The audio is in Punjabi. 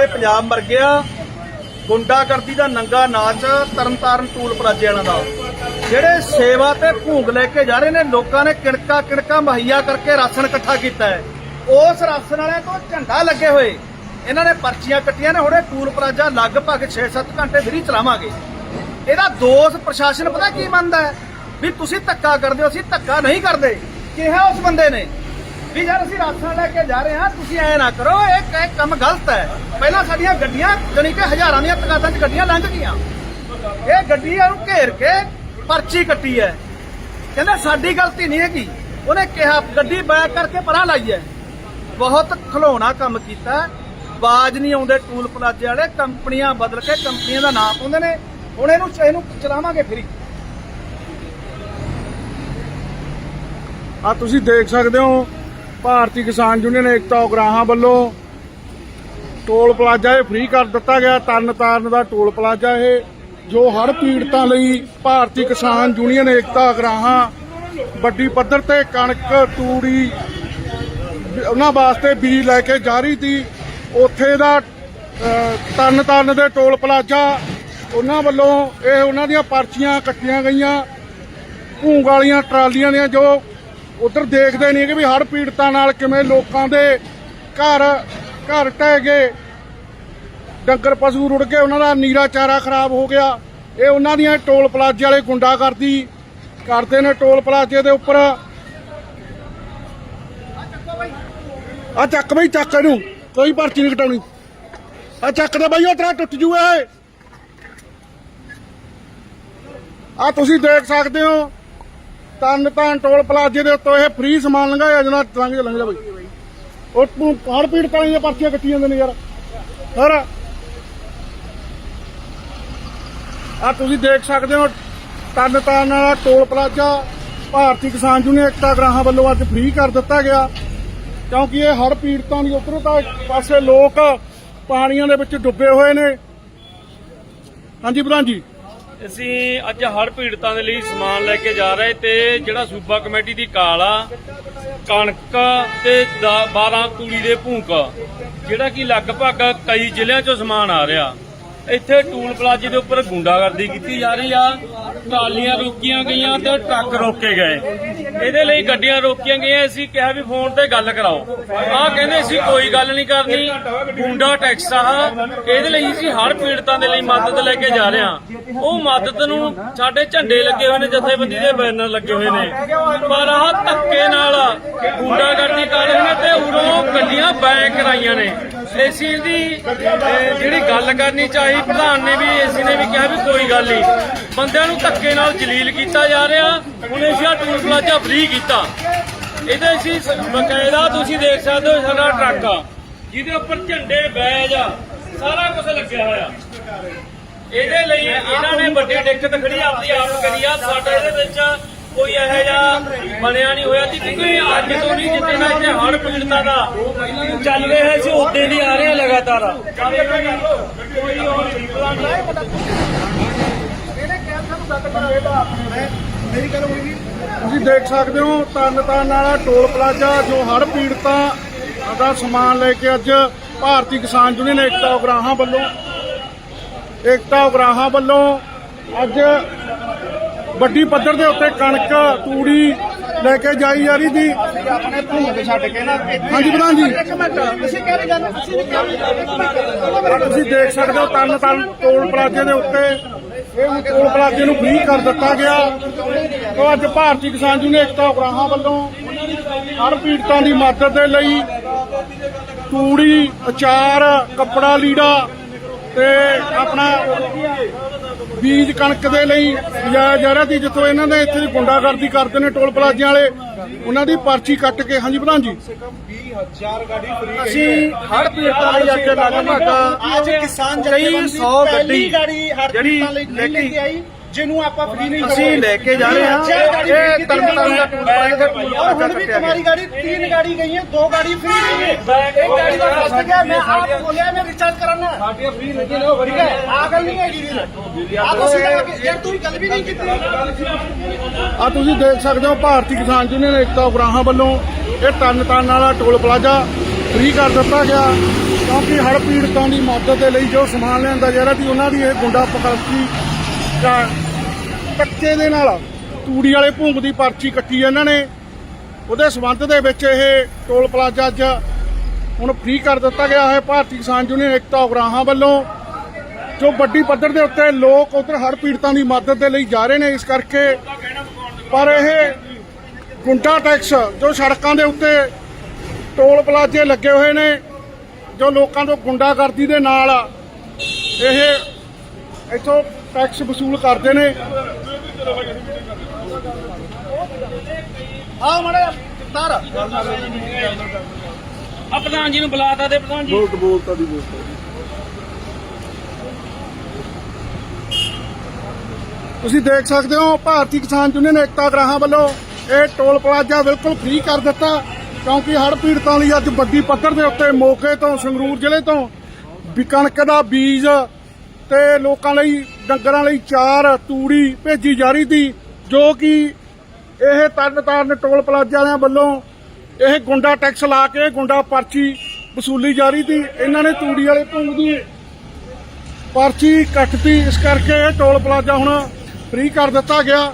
ਕੇ ਪੰਜਾਬ ਮਰ ਗਿਆ। ਗੁੰਡਾਗਰਦੀ ਦਾ ਨੰਗਾ ਨਾਚ ਤਰਨਤਾਰਨ ਟੂਲ ਪਲਾਜੇ ਵਾਲਿਆਂ ਦਾ। ਜਿਹੜੇ ਸੇਵਾ ਤੇ ਭੂੰਗ ਲੈ ਕੇ ਜਾ ਰਹੇ ਨੇ, ਲੋਕਾਂ ਨੇ ਕਿਣਕਾ ਕਿਣਕਾ ਮੁਹੱਈਆ ਕਰਕੇ ਰਾਸ਼ਨ ਇਕੱਠਾ ਕੀਤਾ ਹੈ। ਉਸ ਰਾਸ਼ਨ ਵਾਲਿਆਂ ਤੋਂ ਝੰਡਾ ਲੱਗੇ ਹੋਏ। ਇਹਨਾਂ ਨੇ ਪਰਚੀਆਂ ਕੱਟੀਆਂ ਨੇ, ਹੁਣੇ ਟੂਲ ਪਲਾਜਾ ਲਗਭਗ 6-7 ਘੰਟੇ ਫਰੀ ਚਲਾਵਾਂਗੇ। ਇਹਦਾ ਦੋਸ਼ ਪ੍ਰਸ਼ਾਸਨ ਪਤਾ ਕੀ ਮੰਨਦਾ ਹੈ? ਵੀ ਤੁਸੀਂ ਧੱਕਾ ਕਰਦੇ ਹੋ, ਅਸੀਂ ਧੱਕਾ ਨਹੀਂ ਕਰਦੇ। ਕਿਹਾ ਉਸ ਬੰਦੇ ਨੇ? ਵੀ ਯਾਰ ਅਸੀਂ ਰਾਸ਼ਨ ਲੈ ਕੇ ਜਾ ਰਹੇ ਹਾਂ, ਤੁਸੀਂ ਐ ਨਾ ਕਰੋ, ਇਹ ਇਹ ਕੰਮ ਗਲਤ ਹੈ। ਪਹਿਲਾਂ ਸਾਡੀਆਂ ਗੱਡੀਆਂ, ਜਾਣੀ ਕਿ ਹਜ਼ਾਰਾਂ ਦੀਆਂ ਤਕਾਦਾਂ 'ਚ ਗੱਡੀਆਂ ਲੰਘ ਗਈਆਂ। ਇਹ ਗੱਡੀ ਨੂੰ ਘੇਰ ਕੇ ਪਰਚੀ ਕੱਟੀ ਹੈ। ਕਹਿੰਦਾ ਸਾਡੀ ਗਲਤੀ ਨਹੀਂ ਹੈਗੀ। ਉਹਨੇ ਕਿਹਾ, ਗੱਡੀ ਬੈਕ ਕਰਕੇ ਪਰਾਂ ਲਾਈ ਹੈ। ਬਹੁਤ ਖਲੋਣਾ ਕੰਮ ਕੀਤਾ। ਬਾਜ ਨਹੀਂ ਆਉਂਦੇ ਟੂਲ ਪਲਾਜੇ ਵਾਲੇ, ਕੰਪਨੀਆਂ ਬਦਲ ਕੇ ਕੰਪਨੀਆਂ ਦਾ ਨਾਮ ਪਾਉਂਦੇ ਨੇ। ਹੁਣ ਇਹਨੂੰ ਇਹਨੂੰ ਚਲਾਵਾਂਗੇ ਫਰੀ ਆ ਤੁਸੀਂ ਦੇਖ ਸਕਦੇ ਹੋ ਭਾਰਤੀ ਕਿਸਾਨ ਯੂਨੀਅਨ ਏਕਤਾ ਉਗਰਾਹਾਂ ਵੱਲੋਂ ਟੋਲ ਪਲਾਜ਼ਾ ਇਹ ਫ੍ਰੀ ਕਰ ਦਿੱਤਾ ਗਿਆ। ਤਰਨ ਤਾਰਨ ਦਾ ਟੋਲ ਪਲਾਜ਼ਾ ਇਹ ਜੋ ਹਰ ਪੀੜਤਾਂ ਲਈ ਭਾਰਤੀ ਕਿਸਾਨ ਯੂਨੀਅਨ ਏਕਤਾ ਉਗਰਾਹਾਂ ਵੱਡੀ ਪੱਧਰ ਤੇ ਕਣਕ ਤੂੜੀ ਉਹਨਾਂ ਵਾਸਤੇ ਬੀਜ ਲੈ ਕੇ ਜਾ ਰਹੀ ਸੀ। ਉੱਥੇ ਦਾ ਅ, ਤਰਨ ਤਾਰਨ ਦੇ ਟੋਲ ਪਲਾਜ਼ਾ ਉਹਨਾਂ ਵੱਲੋਂ ਇਹ ਉਹਨਾਂ ਦੀਆਂ ਪਰਚੀਆਂ ਕੱਟੀਆਂ ਗਈਆਂ। ਭੂੰਗ ਵਾਲੀਆਂ ਟਰਾਲੀਆਂ ਦੀਆਂ ਜੋ ਉਧਰ ਦੇਖਦੇ ਨਹੀਂ ਕਿ ਵੀ ਹੜ੍ਹ ਪੀੜਤਾਂ ਨਾਲ ਕਿਵੇਂ ਲੋਕਾਂ ਦੇ ਘਰ ਘਰ ਟਹਿ ਗਏ। ਡੰਗਰ ਪਸ਼ੂ ਰੁੜ ਗਏ, ਉਹਨਾਂ ਦਾ ਨੀਰਾ ਚਾਰਾ ਖਰਾਬ ਹੋ ਗਿਆ। ਇਹ ਉਹਨਾਂ ਦੀਆਂ ਟੋਲ ਪਲਾਜ਼ੇ ਵਾਲੇ ਗੁੰਡਾ ਕਰਦੀ ਕਰਦੇ ਨੇ ਟੋਲ ਪਲਾਜ਼ੇ ਦੇ ਉੱਪਰ। ਆ ਚੱਕ ਬਈ, ਚੱਕ ਇਹਨੂੰ। ਕੋਈ ਪਰਚੀ ਨਹੀਂ ਕਟਾਉਣੀ। ਆ ਚੱਕ ਦੇ ਬਈ, ਉਹ ਤੇਰਾ ਟੁੱਟ ਜੂ ਇਹ। ਆ ਤੁਸੀਂ ਦੇਖ ਸਕਦੇ ਹੋ। ਤਨ ਤਨ ਟੋਲ ਪਲਾਜ਼ੇ ਦੇ ਉੱਤੇ ਇਹ ਫ੍ਰੀ ਸਮਾਨ ਲੰਘਾਇਆ ਜਨਾ ਲੰਘ ਜਾ ਲੰਘ ਬਈ। ਉਹ ਤੂੰ ਹੜ ਪੀੜ ਤਾਂ ਇਹ ਪਰਚੀਆਂ ਕੱਟੀ ਜਾਂਦੇ ਨੇ ਯਾਰ। ਹੋਰ। ਆ ਤੁਸੀਂ ਦੇਖ ਸਕਦੇ ਹੋ ਤਨ ਤਨ ਵਾਲਾ ਟੋਲ ਪਲਾਜ਼ਾ ਭਾਰਤੀ ਕਿਸਾਨ ਯੂਨੀਅਨ ਏਕਤਾ ਗ੍ਰਾਹਾਂ ਵੱਲੋਂ ਅੱਜ ਫ੍ਰੀ ਕਰ ਦਿੱਤਾ ਗਿਆ। ਕਿਉਂਕਿ ਇਹ ਹਰ ਪੀੜਤਾਂ ਦੀ ਉੱਧਰੋਂ ਤਾਂ ਪਾਸੇ ਲੋਕ ਪਾਣੀਆਂ ਦੇ ਵਿੱਚ ਡੁੱਬੇ ਹੋਏ ਨੇ। ਹਾਂਜੀ ਪ੍ਰਧਾਨ ਜੀ। ਅਸੀਂ ਅੱਜ ਹੜ੍ਹ ਪੀੜਤਾਂ ਦੇ ਲਈ ਸਮਾਨ ਲੈ ਕੇ ਜਾ ਰਹੇ ਤੇ ਜਿਹੜਾ ਸੂਬਾ ਕਮੇਟੀ ਦੀ ਕਾਲ ਆ, ਕਣਕ ਤੇ 12 ਤੂੜੀ ਦੇ ਭੂਕ, ਜਿਹੜਾ ਕਿ ਲਗਭਗ ਕਈ ਜ਼ਿਲ੍ਹਿਆਂ ਚੋਂ ਸਮਾਨ ਆ ਰਿਹਾ। ਇੱਥੇ ਟੂਲ ਪਲਾਜ਼ੇ ਦੇ ਉੱਪਰ ਗੁੰਡਾਗਰਦੀ ਕੀਤੀ ਜਾ ਰਹੀ ਆ। ਟਰਾਲੀਆਂ ਰੋਕੀਆਂ ਗਈਆਂ ਤੇ ਟਰੱਕ ਰੋਕੇ ਗਏ। ਇਹਦੇ ਲਈ ਗੱਡੀਆਂ ਰੋਕੀਆਂ ਗਈਆਂ। ਅਸੀਂ ਕਿਹਾ ਵੀ ਫੋਨ ਤੇ ਗੱਲ ਕਰਾਓ। ਆਹ ਕਹਿੰਦੇ ਅਸੀਂ ਕੋਈ ਗੱਲ ਨਹੀਂ ਕਰਨੀ। ਗੁੰਡਾ ਟੈਕਸ ਆ। ਇਹਦੇ ਲਈ ਅਸੀਂ ਹਰ ਪੀੜਤਾਂ ਦੇ ਲਈ ਮਦਦ ਲੈ ਕੇ ਜਾ ਰਹੇ ਹਾਂ ਉਹ ਮਦਦ ਨੂੰ ਸਾਡੇ ਝੰਡੇ ਲੱਗੇ ਹੋਏ ਨੇ, ਜਥੇਬੰਦੀ ਦੇ ਬੈਨਰ ਲੱਗੇ ਹੋਏ ਨੇ। ਪਰ ਆਹ ਧੱਕੇ ਨਾਲ ਗੁੰਡਾਗਰਦੀ ਕਰ ਰਹੇ ਨੇ ਤੇ ਉਰੋਂ ਗੱਡੀਆਂ ਬੈਕ ਕਰਾਈਆਂ ਨੇ। ਏਸੀ ਦੀ ਜਿਹੜੀ ਗੱਲ ਕਰਨੀ ਚਾਹੀ, ਪ੍ਰਧਾਨ ਨੇ ਵੀ ਏਸੀ ਨੇ ਵੀ ਕਿਹਾ ਵੀ ਕੋਈ ਗੱਲ ਨਹੀਂ। ਬੰਦਿਆਂ ਨੂੰ ਧੱਕੇ ਨਾਲ ਜਲੀਲ ਕੀਤਾ ਜਾ ਰਿਹਾ, ਹੁਣ ਅਸੀਂ ਟੂਲ ਪਲਾਜ਼ਾ ਫ੍ਰੀ ਕੀਤਾ। ਇਹਦੇ ਅਸੀਂ ਬਕਾਇਦਾ ਤੁਸੀਂ ਦੇਖ ਸਕਦੇ ਹੋ ਸਾਡਾ ਟਰੱਕ ਆ, ਜਿਹਦੇ ਉੱਪਰ ਝੰਡੇ ਬੈਜ ਆ, ਸਾਰਾ ਕੁਝ ਲੱਗਿਆ ਹੋਇਆ। ਇਹਦੇ ਲਈ ਇਹਨਾਂ ਨੇ ਵੱਡੀ ਦਿੱਕਤ ਖੜੀ ਆਪਦੀ ਆਪ ਕਰੀ ਆ, ਸਾਡਾ ਇਹਦੇ ਵਿੱਚ ਕੋਈ ਇਹੋ ਜਿਹਾ ਬਣਿਆ ਨਹੀਂ ਹੋਇਆ ਸੀ, ਕਿਉਂਕਿ ਅੱਜ ਤੋਂ ਨਹੀਂ ਜਿੱਤੇ ਨਾ ਇੱਥੇ ਹੜ ਪੀੜਤਾਂ ਦਾ ਚੱਲ ਰਿਹਾ ਸੀ ਉਦੋਂ ਦੀ ਆ ਰਿਹਾ ਲਗਾਤਾਰ। ਕੋਈ ਹੋਰ ਵਿਕਲਾ ਨਹੀਂ ਤੁਸੀਂ ਦੇਖ ਸਕਦੇ ਹੋ ਤਨ ਤਨ ਵਾਲਾ ਟੋਲ ਪਲਾਜ਼ਾ, ਜੋ ਹੜ ਪੀੜਤਾਂ ਦਾ ਸਮਾਨ ਲੈ ਕੇ ਅੱਜ ਭਾਰਤੀ ਕਿਸਾਨ ਯੂਨੀਅਨ ਏਕਤਾ ਉਗਰਾਹਾਂ ਵੱਲੋਂ, ਏਕਤਾ ਉਗਰਾਹਾਂ ਵੱਲੋਂ ਅੱਜ ਵੱਡੀ ਪੱਧਰ ਦੇ ਉੱਤੇ ਕਣਕ ਤੂੜੀ ਲੈ ਕੇ ਜਾਈ ਜਾ ਰਹੀ ਸੀ। ਆਪਣੇ ਭੂੰਗ ਛੱਡ ਕੇ ਨਾ ਹਾਂਜੀ ਪ੍ਰਧਾਨ ਜੀ। ਇੱਕ ਮਿੰਟ ਤੁਸੀਂ ਕਹਿ ਰਹੇ ਗੱਲ ਅਸੀਂ ਨਹੀਂ ਕਹਿ ਰਹੇ ਤੁਸੀਂ ਦੇਖ ਸਕਦੇ ਹੋ ਤਨ ਤਨ ਟੋਲ ਪਲਾਜ਼ੇ ਦੇ ਉੱਤੇ। ਇਹ ਟੋਲ ਪਲਾਜ਼ੇ ਨੂੰ ਫ੍ਰੀ ਕਰ ਦਿੱਤਾ ਗਿਆ। ਤੋਂ ਅੱਜ ਭਾਰਤੀ ਕਿਸਾਨ ਯੂਨੀਅਨ ਏਕਤਾ ਉਗਰਾਹਾਂ ਵੱਲੋਂ ਹਰ ਪੀੜਤਾਂ ਦੀ ਮਦਦ ਦੇ ਲਈ ਤੂੜੀ ਅਚਾਰ ਕੱਪੜਾ ਲੀੜਾ ਤੇ ਆਪਣਾ ਬੀਜ ਕਣਕ ਦੇ ਲਈ ਲਿਜਾਇਆ ਜਾ ਸੀ ਜਿੱਥੋਂ ਇਹਨਾਂ ਨੇ ਇੱਥੇ ਦੀ ਗੁੰਡਾਗਰਦੀ ਕਰਦੇ ਨੇ ਟੋਲ ਪਲਾਜ਼ਿਆਂ ਵਾਲੇ ਉਹਨਾਂ ਦੀ ਪਰਚੀ ਕੱਟ ਕੇ। ਹਾਂਜੀ ਪ੍ਰਧਾਨ ਜੀ। ਅਸੀਂ ਹੜ ਪੀੜਤਾਂ ਲਈ ਅੱਜ ਲਗਭਗ ਅੱਜ ਕਿਸਾਨ ਜਥੇਬੰਦੀ ਸੌ ਪਹਿਲੀ ਗੱਡੀ ਜਿਹੜੀ ਲੈ ਕੇ ਆਈ। ਜਿਹਨੂੰ ਆਪਾਂ ਫ੍ਰੀ ਨਹੀਂ ਅਸੀਂ ਲੈ ਕੇ ਜਾ ਰਹੇ ਹਾਂ। ਇਹ ਤਰਨਤਾਰਨ ਦਾ ਟੂਰ ਪਾਏਗਾ ਔਰ ਹੁਣ ਵੀ ਤੁਹਾਡੀ ਗਾੜੀ ਤਿੰਨ ਗਾੜੀ ਗਈ ਹੈ ਦੋ ਗਾੜੀ ਫ੍ਰੀ ਹੈ। ਇੱਕ ਗਾੜੀ ਦਾ ਫਸ ਗਿਆ ਮੈਂ ਆਪ ਬੋਲਿਆ ਮੈਂ ਰਿਚਾਰਜ ਕਰਾਉਣਾ। ਸਾਡੀਆਂ ਫ੍ਰੀ ਲੱਗੀ ਨਾ ਠੀਕ ਹੈ? ਆਗਲ ਨਹੀਂ ਹੈਗੀ ਵੀਰ। ਆਪ ਤੁਸੀਂ ਯਾਰ ਤੁਸੀਂ ਗੱਲ ਵੀ ਨਹੀਂ ਕੀਤੀ। ਆ ਤੁਸੀਂ ਦੇਖ ਸਕਦੇ ਹੋ ਭਾਰਤੀ ਕਿਸਾਨ ਯੂਨੀਅਨ ਏਕਤਾ ਉਗਰਾਹਾਂ ਵੱਲੋਂ ਇਹ ਤਰਨਤਾਰਨ ਵਾਲਾ ਟੋਲ ਪਲਾਜ਼ਾ ਫ੍ਰੀ ਕਰ ਦਿੱਤਾ ਗਿਆ। ਕਿਉਂਕਿ ਹਰ ਪੀੜਤਾਂ ਦੀ ਮਦਦ ਦੇ ਲਈ ਜੋ ਸਮਾਨ ਲੈਣ ਦਾ ਜਿਹੜਾ ਸੀ ਉਹਨਾਂ ਦੀ ਇਹ ਗੁੰਡਾ ਪਕੜਤੀ ਜਾਂ ਕੱਚੇ ਦੇ ਨਾਲ। ਤੂੜੀ ਵਾਲੇ ਭੂੰਗ ਦੀ ਪਰਚੀ ਕੱਟੀ ਇਹਨਾਂ ਨੇ। ਉਹਦੇ ਸਬੰਧ ਦੇ ਵਿੱਚ ਇਹ ਟੋਲ ਪਲਾਜ਼ਾ ਅੱਜ ਹੁਣ ਫ੍ਰੀ ਕਰ ਦਿੱਤਾ ਗਿਆ ਹੈ। ਭਾਰਤੀ ਕਿਸਾਨ ਯੂਨੀਅਨ ਏਕਤਾ ਉਗਰਾਹਾਂ ਵੱਲੋਂ, ਜੋ ਵੱਡੀ ਪੱਧਰ ਦੇ ਉੱਤੇ ਲੋਕ ਉਧਰ ਹਰ ਪੀੜਤਾਂ ਦੀ ਮਦਦ ਦੇ ਲਈ ਜਾ ਰਹੇ ਨੇ ਇਸ ਕਰਕੇ। ਪਰ ਇਹ ਗੁੰਡਾ ਟੈਕਸ, ਜੋ ਸੜਕਾਂ ਦੇ ਉੱਤੇ ਟੋਲ ਪਲਾਜ਼ੇ ਲੱਗੇ ਹੋਏ ਨੇ, ਜੋ ਲੋਕਾਂ ਤੋਂ ਗੁੰਡਾਗਰਦੀ ਦੇ ਨਾਲ, ਇਹ ਇੱਥੋਂ ਟੈਕਸ ਵਸੂਲ ਕਰਦੇ ਨੇ। ਆਓ ਮੜੇ ਤਾਰ। ਆ ਪ੍ਰਧਾਨ ਜੀ ਨੂੰ ਬੁਲਾਤਾ ਦੇ ਪ੍ਰਧਾਨ ਜੀ। ਬੋਲਤ ਬੋਲਤਾ ਦੀ ਬੋਲਤਾ ਤੁਸੀਂ ਦੇਖ ਸਕਦੇ ਹੋ ਭਾਰਤੀ ਕਿਸਾਨ ਯੂਨੀਅਨ ਏਕਤਾ ਗ੍ਰਾਹਾਂ ਵੱਲੋਂ ਇਹ ਟੋਲ ਪਲਾਜ਼ਾ ਬਿਲਕੁਲ ਫ੍ਰੀ ਕਰ ਦਿੱਤਾ ਕਿਉਂਕਿ ਹੜ੍ਹ ਪੀੜਤਾਂ ਲਈ ਅੱਜ ਵੱਡੀ ਪੱਧਰ ਦੇ ਉੱਤੇ ਮੋਗੇ ਤੋਂ ਸੰਗਰੂਰ ਜ਼ਿਲ੍ਹੇ ਤੋਂ ਵੀ ਕਣਕ ਦਾ ਬੀਜ ਤੇ ਲੋਕਾਂ ਲਈ, ਡੰਗਰਾਂ ਲਈ ਚਾਰ ਤੂੜੀ ਭੇਜੀ ਜਾ ਰਹੀ ਸੀ, ਜੋ ਕਿ ਇਹ ਤਰਨ ਤਾਰਨ ਟੋਲ ਪਲਾਜ਼ਾ ਵਾਲਿਆਂ ਵੱਲੋਂ ਇਹ ਗੁੰਡਾ ਟੈਕਸ ਲਾ ਕੇ ਗੁੰਡਾ ਪਰਚੀ ਵਸੂਲੀ ਜਾ ਰਹੀ ਸੀ। ਇਹਨਾਂ ਨੇ ਤੂੜੀ ਵਾਲੇ ਭੁੰਗ ਦੀ ਪਰਚੀ ਕੱਟਤੀ। ਇਸ ਕਰਕੇ ਇਹ ਟੋਲ ਪਲਾਜ਼ਾ ਹੁਣ ਫ੍ਰੀ ਕਰ ਦਿੱਤਾ ਗਿਆ।